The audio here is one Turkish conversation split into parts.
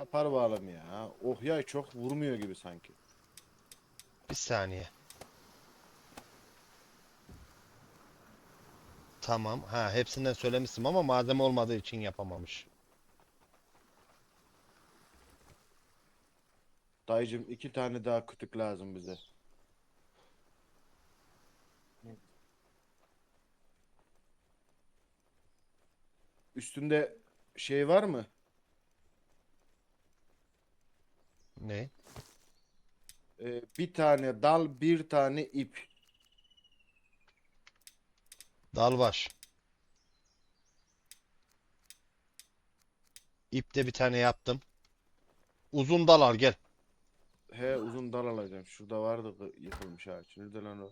Yapar bağlam ya. Oh yay çok vurmuyor gibi sanki. Bir saniye. Tamam. Ha hepsinden söylemiştim ama malzeme olmadığı için yapamamış. Dayıcım iki tane daha kütük lazım bize. Üstünde şey var mı? Ne? Ee, bir tane dal, bir tane ip. Dalbaş. İpte bir tane yaptım. Uzun dal al gel. He uzun dal alacağım. Şurada vardı gı- yıkılmış ağaç. Nerede lan o?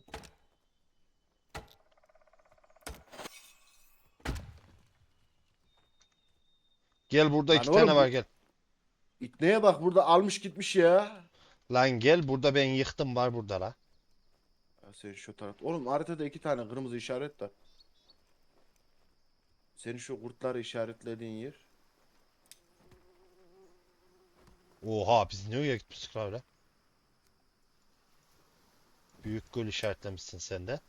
Gel burada Lan iki oğlum tane bu- var gel. İtneye bak burada almış gitmiş ya. Lan gel burada ben yıktım var burada la. Ya sen şu taraf. Oğlum haritada iki tane kırmızı işaret var. Senin şu kurtları işaretlediğin yer. Oha biz nereye gitmiştik la öyle? Büyük göl işaretlemişsin sen de.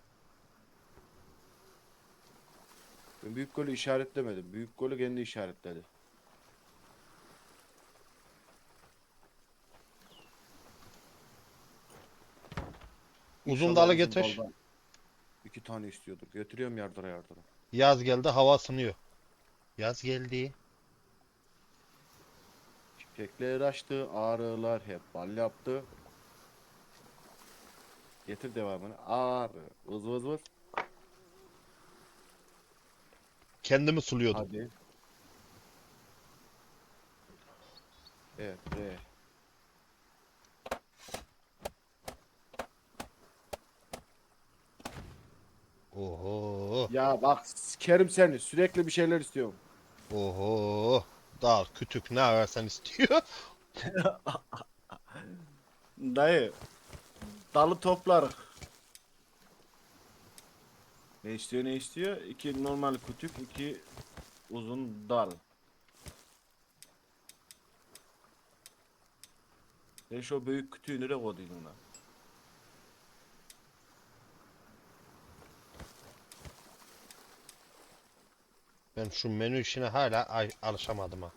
Ben büyük golü işaretlemedim. Büyük golü kendi işaretledi. Uzun dalı getir. daldan İki tane istiyordur. Götürüyorum yardıra yardıra. Yaz geldi hava ısınıyor. Yaz geldi. Çiçekler açtı, ağrılar hep bal yaptı. Getir devamını. Ağrı, vız vız vız. Kendimi suluyordum. Hadi. Evet, re. Oho. Ya bak sikerim seni. Sürekli bir şeyler istiyorum. Oho. Dal, kütük ne ararsan istiyor. Dayı. Dalı toplar. Ne istiyor ne istiyor? İki normal kütük, iki uzun dal. Sen şu büyük kütüğü nereye koydun ona? Ben şu menü işine hala alışamadım ha.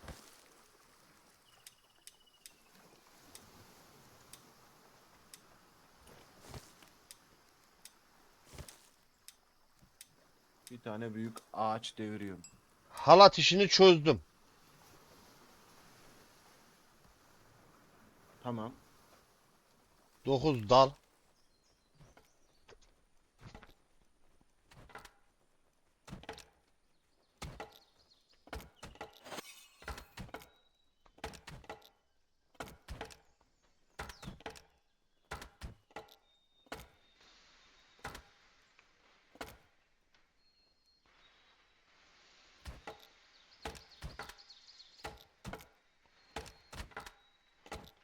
Bir tane büyük ağaç deviriyorum. Halat işini çözdüm. Tamam. 9 dal.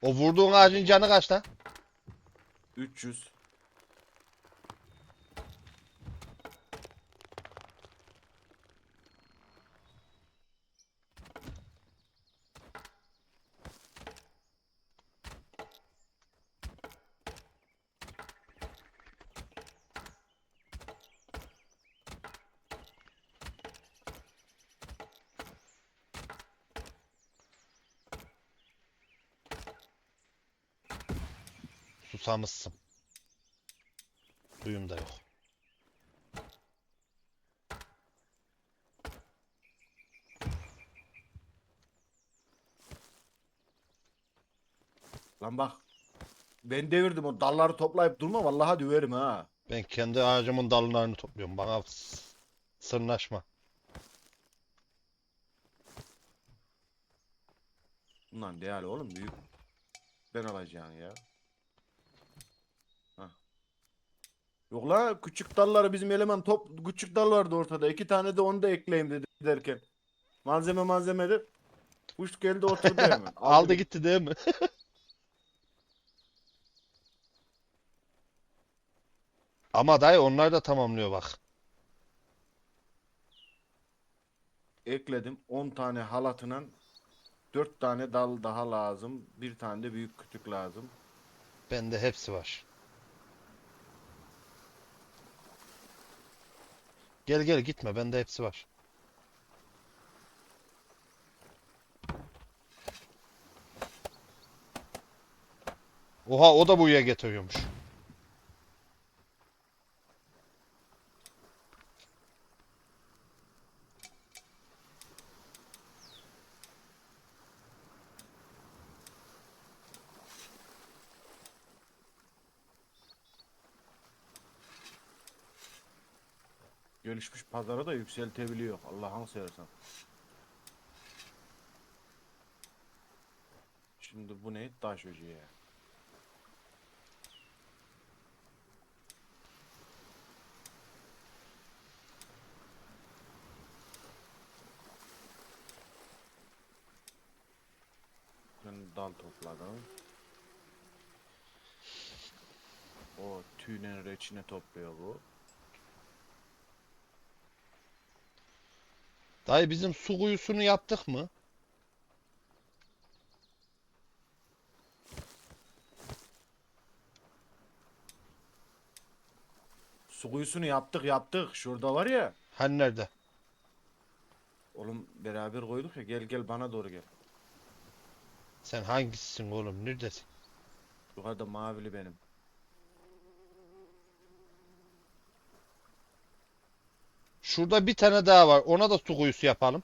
O vurduğun ağacın canı kaç lan? 300. Susamışsın. Suyum da yok. Lan bak. Ben devirdim o dalları toplayıp durma vallahi döverim ha. Ben kendi ağacımın dallarını topluyorum. Bana s- sırnaşma. Bundan değerli oğlum büyük. Ben alacağım ya. Yok la küçük dalları bizim eleman top küçük dal vardı ortada. İki tane de onu da ekleyeyim dedi derken. Malzeme malzemedir. Kuş geldi oturdu hemen. Aldı gitti değil mi? Ama dayı onlar da tamamlıyor bak. Ekledim 10 tane halatına Dört tane dal daha lazım. Bir tane de büyük kütük lazım. Bende hepsi var. Gel gel gitme bende hepsi var. Oha o da buraya getiriyormuş. Gelişmiş pazara da yükseltebiliyor. Allah'ını seversen. Şimdi bu ne? Taş öceği. Ben dal topladım. O tüylerin reçine topluyor bu. Dayı bizim su kuyusunu yaptık mı? Su kuyusunu yaptık yaptık. Şurada var ya. Hani nerede? Oğlum beraber koyduk ya. Gel gel bana doğru gel. Sen hangisisin oğlum? Neredesin? Yukarıda mavili benim. Şurada bir tane daha var. Ona da su kuyusu yapalım.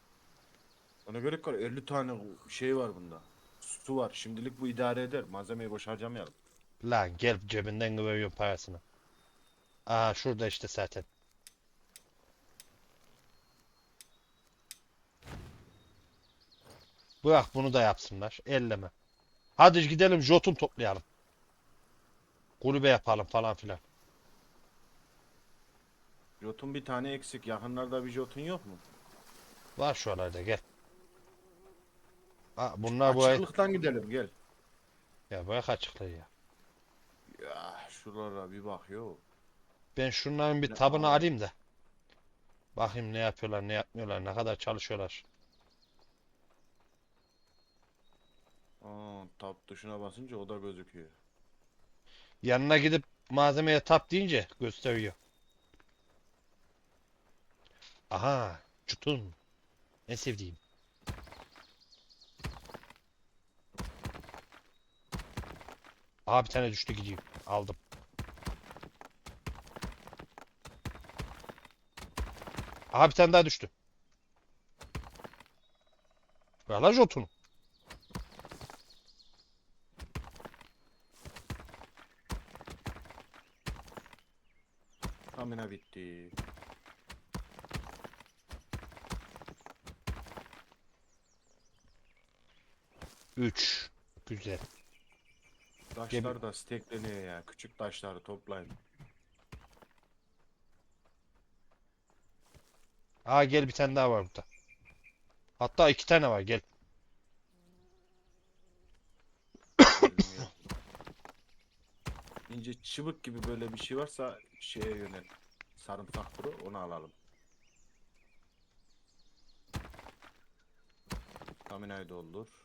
Ona göre var 50 tane şey var bunda. Su var. Şimdilik bu idare eder. Malzemeyi boş harcamayalım. Lan gel cebinden veriyorum parasını. Aa şurada işte zaten. Bırak bunu da yapsınlar. Elleme. Hadi gidelim jotun toplayalım. Kulübe yapalım falan filan. Jotun bir tane eksik. Yakınlarda bir jotun yok mu? Var şuralarda gel. Aa, bunlar bu ay... Açıklıktan gidelim gel. Ya bırak açıklığı ya. Ya şuralara bir bak yo. Ben şunların bir Ne tabını alayım da. Bakayım ne yapıyorlar, ne yapmıyorlar, ne kadar çalışıyorlar. Aa, tab tuşuna basınca o da gözüküyor. Yanına gidip malzemeye tap deyince gösteriyor. Aha, çutun. En sevdiğim. Aha bir tane düştü gidiyor. Aldım. Aha bir tane daha düştü. Ver lan jotunu. Tamina bitti. Üç. Güzel. Taşlar da stekleniyor ya. Küçük taşları toplayın. Aa gel bir tane daha var burada. Hatta iki tane var gel. İnce çıbık gibi böyle bir şey varsa şeye yönel. Sarımsak turu onu alalım. Stamina'yı doldur.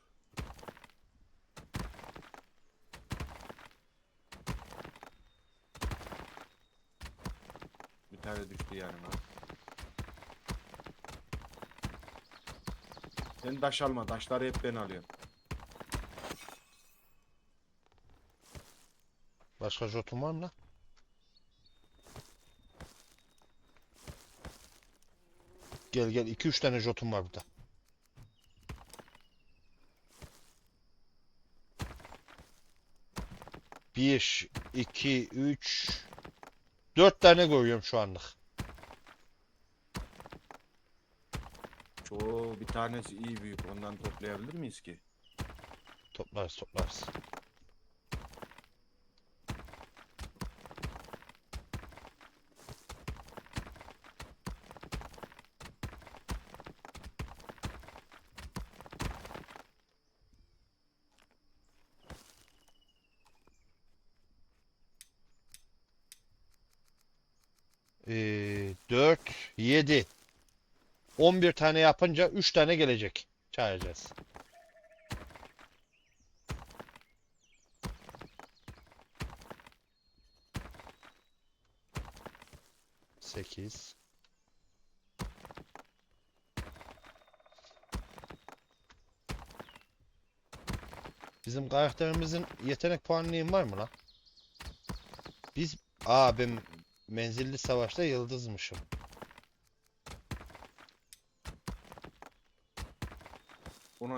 Bir tane düştü yanıma. Sen taş alma. Taşları hep ben alıyorum. Başka jotun var mı lan? Gel gel 2-3 tane jotun var burada. Bir, iki, üç, dört tane görüyorum şu anlık. Çoğu bir tanesi iyi büyük. Ondan toplayabilir miyiz ki? Toplarız toplarız. 7. 11 tane yapınca 3 tane gelecek. Çağıracağız. Sekiz. Bizim karakterimizin yetenek puanlığı var mı lan? Biz... Aa ben menzilli savaşta yıldızmışım.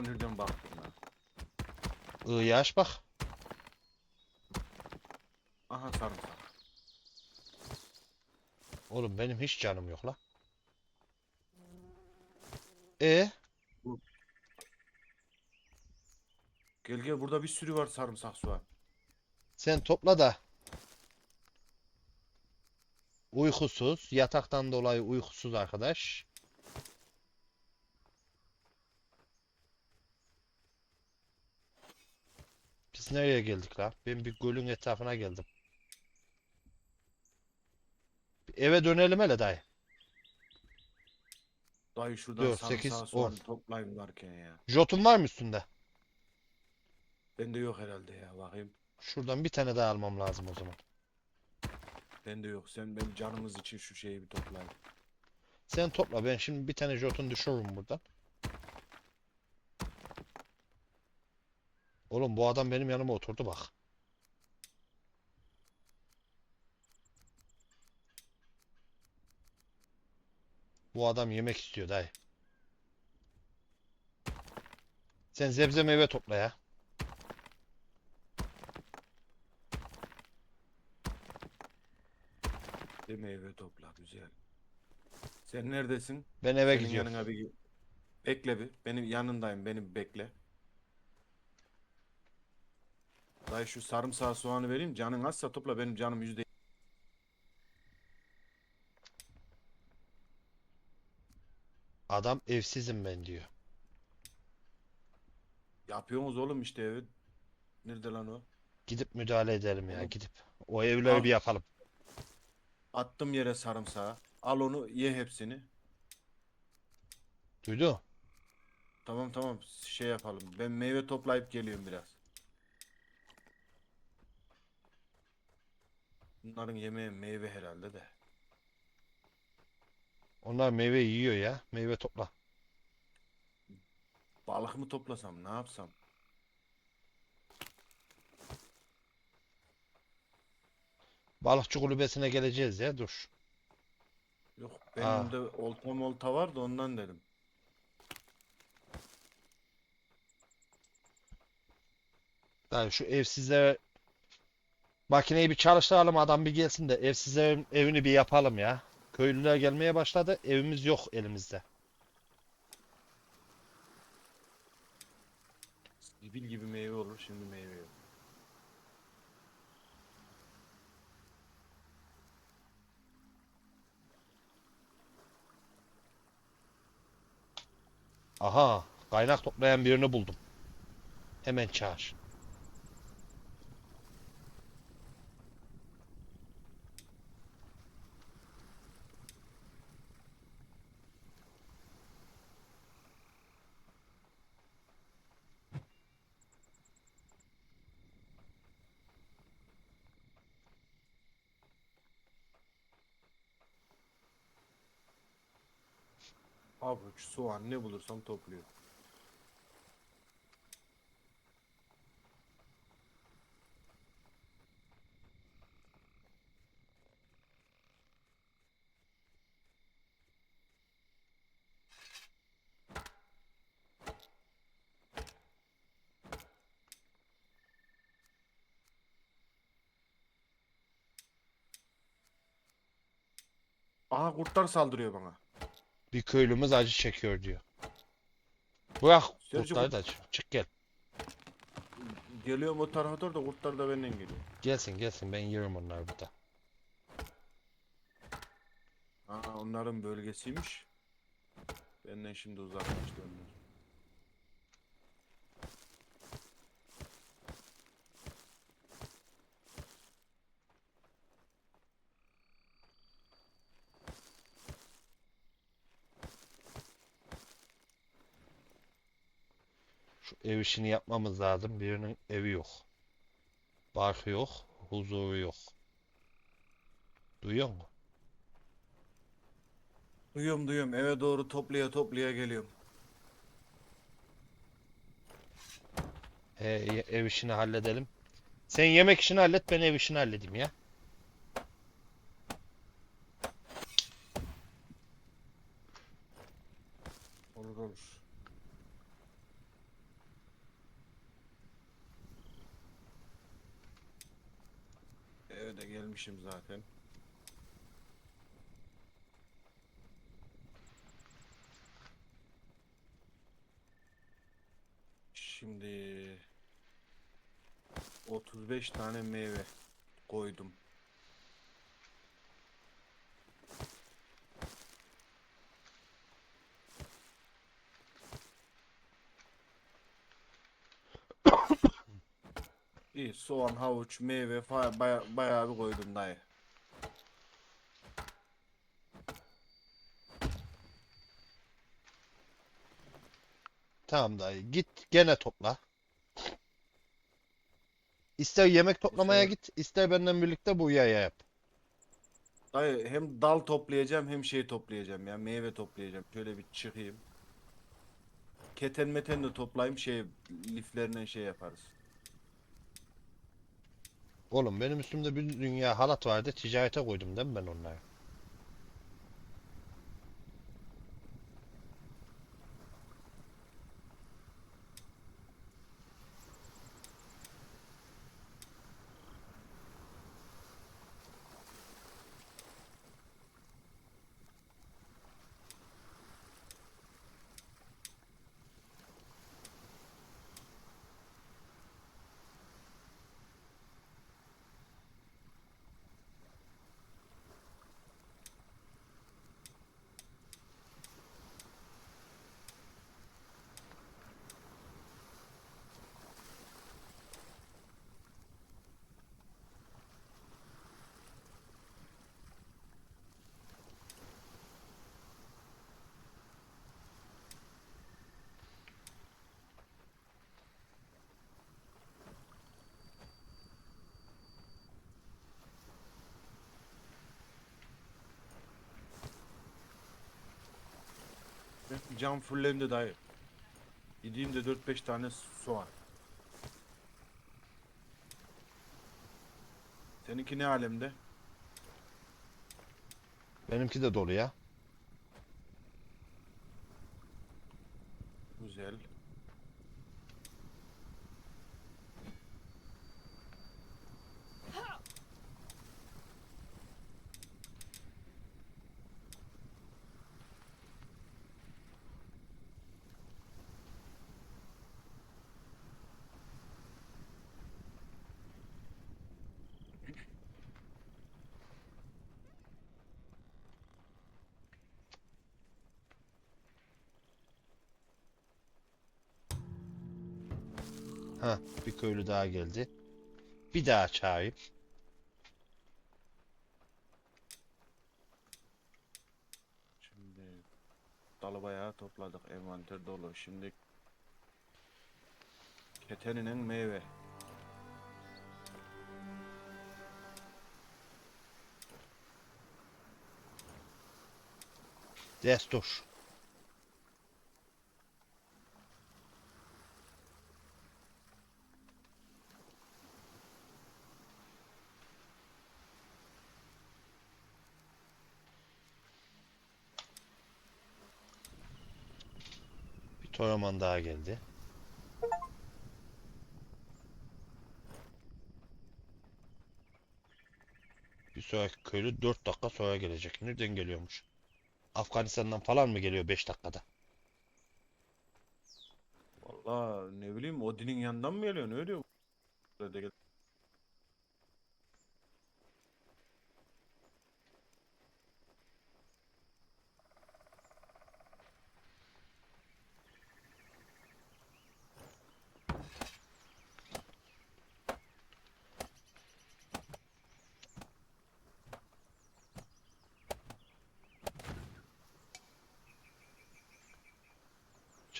Nereden baktın lan? I'yı aç bak. Aha sarımsak. Oğlum benim hiç canım yok la. E Gel gel burada bir sürü var sarımsak soğan. sen topla da. Uykusuz, yataktan dolayı uykusuz arkadaş. Biz nereye geldik la? Ben bir gölün etrafına geldim. Eve dönelim hele dayı. Dayı şuradan Dört, sekiz, sarımsağı soğanı on. toplayayım varken ya. Jotun var mı üstünde? Bende yok herhalde ya bakayım. Şuradan bir tane daha almam lazım o zaman. Bende yok. Sen benim canımız için şu şeyi bir toplayın. Sen topla ben şimdi bir tane jotun düşürürüm buradan. Oğlum bu adam benim yanıma oturdu bak. Bu adam yemek istiyor dayı. Sen zebze meyve topla ya. Bir meyve topla güzel. Sen neredesin? Ben eve Senin gidiyorum. yanına bir bekle bir. Benim yanındayım. Beni bekle. Dayı şu sarımsağı soğanı vereyim. Canın azsa topla. Benim canım yüzde Adam evsizim ben diyor. Yapıyorsunuz oğlum işte evi. Nerede lan o? Gidip müdahale edelim ya Oğlum. gidip. O evleri Al. bir yapalım. Attım yere sarımsağı. Al onu ye hepsini. Duydu? Tamam tamam şey yapalım. Ben meyve toplayıp geliyorum biraz. Bunların yemeği meyve herhalde de. Onlar meyve yiyor ya. Meyve topla. Balık mı toplasam ne yapsam? Balıkçı kulübesine geleceğiz ya dur. Yok Aa. benim de olta molta var da ondan dedim. Yani şu evsizlere makineyi bir çalıştıralım adam bir gelsin de evsizlerin evini bir yapalım ya. Köylüler gelmeye başladı. Evimiz yok elimizde. Zibil gibi meyve olur şimdi meyve yok. Aha, kaynak toplayan birini buldum. Hemen çağır. Havuç, soğan ne bulursam topluyor. Aha kurtlar saldırıyor bana. Bir köylümüz acı çekiyor diyor. Bırak Sergio, kurtları da çık, çık gel. Geliyorum o tarafa doğru da kurtlar da benden geliyor. Gelsin gelsin ben yerim onları burada. Aa, onların bölgesiymiş. Benden şimdi uzaklaştı onlar. Şu ev işini yapmamız lazım. Birinin evi yok. Barkı yok. Huzuru yok. Duyuyor musun? Duyuyorum duyuyorum eve doğru toplaya toplaya geliyorum. He, ye- ev işini halledelim. Sen yemek işini hallet, ben ev işini halledeyim ya. Olur olur. Gelmişim zaten. Şimdi 35 tane meyve koydum. İyi soğan, havuç, meyve fa- baya, bayağı bir koydum dayı. Tamam dayı, git gene topla. İster yemek toplamaya sefer- git, ister benden birlikte bu yaya yap. Dayı hem dal toplayacağım hem şey toplayacağım ya meyve toplayacağım. Şöyle bir çıkayım. Keten meten de toplayayım şey liflerinden şey yaparız. Oğlum benim üstümde bir dünya halat vardı, ticarete koydum değil mi ben onları? Cam fullendi dayı. Gideyim de 4-5 tane soğan. Seninki ne alemde? Benimki de dolu ya. Güzel. Ha, bir köylü daha geldi. Bir daha çağırayım. Şimdi dalı bayağı topladık. Envanter dolu. Şimdi keteninin meyve. Destur. Toraman daha geldi. Bir sonraki köylü 4 dakika sonra gelecek. Nereden geliyormuş? Afganistan'dan falan mı geliyor 5 dakikada? Vallahi ne bileyim Odin'in yanından mı geliyor? Ne diyor?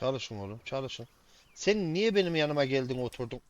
Çalışın oğlum, çalışın. Sen niye benim yanıma geldin oturdun?